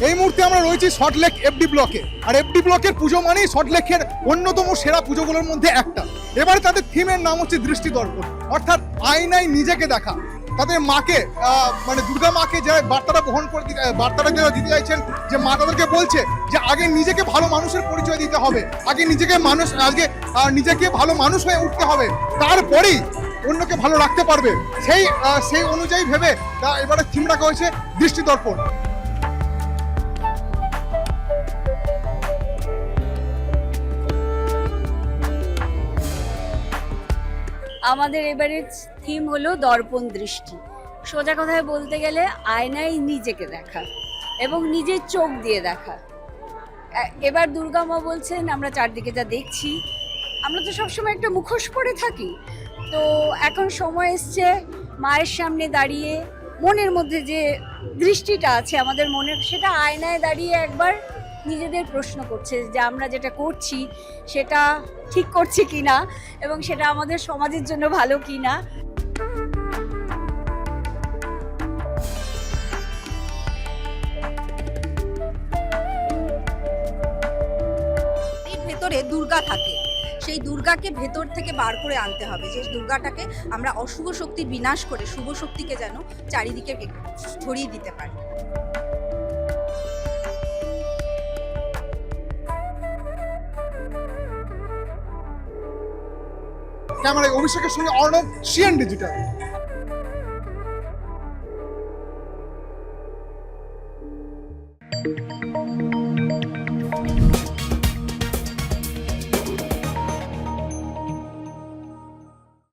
রয়েছি সল্টলেক এফডি ব্লকে আর এফডি ব্লকের পুজো মানেই সল্টলেকের অন্যতম সেরা পুজোগুলোর মধ্যে একটা। এবারে তাদের থিমের নাম হচ্ছে দৃষ্টি দর্পণ। অর্থাৎ আয়নায় নিজেকে দেখা। তাদের মাকে মানে দুর্গা মাকে যে বার্তাটা বহন করে বার্তাটা যারা দিতে চাইছেন, যে মা তাদেরকে বলছে যে আগে নিজেকে ভালো মানুষের পরিচয় দিতে হবে। আগে নিজেকে মানুষ, আগে নিজেকে ভালো মানুষ হয়ে উঠতে হবে। তারপরেই অন্যকে ভালো রাখতে পারবে। সেই সেই অনুযায়ী ভেবে তা এবারে থিম রাখা হয়েছে দৃষ্টি দর্পণ। আমাদের এবারের থিম হলো দর্পণ দৃষ্টি। সোজা কথায় বলতে গেলে আয়নায় নিজেকে দেখা এবং নিজের চোখ দিয়ে দেখা। এবার দুর্গা মা বলছেন, আমরা চারদিকে যা দেখছি, আমরা তো সবসময় একটা মুখোশ পরে থাকি। তো এখন সময় এসছে মায়ের সামনে দাঁড়িয়ে মনের মধ্যে যে দৃষ্টিটা আছে আমাদের মনের, সেটা আয়নায় দাঁড়িয়ে একবার নিজেদের প্রশ্ন করছে যে আমরা যেটা করছি সেটা ঠিক করছি কি না এবং সেটা আমাদের সমাজের জন্য ভালো কি না ভেতরে দুর্গা থাকে। সেই দুর্গাকে ভেতর থেকে বার করে আনতে হবে। যে দুর্গাটাকে আমরা অশুভ শক্তির বিনাশ করে, শুভ শক্তিকে যেন চারিদিকে ছড়িয়ে দিতে পারি। ক্যামেরায় অভিষেকের সঙ্গে Arnab CN digital.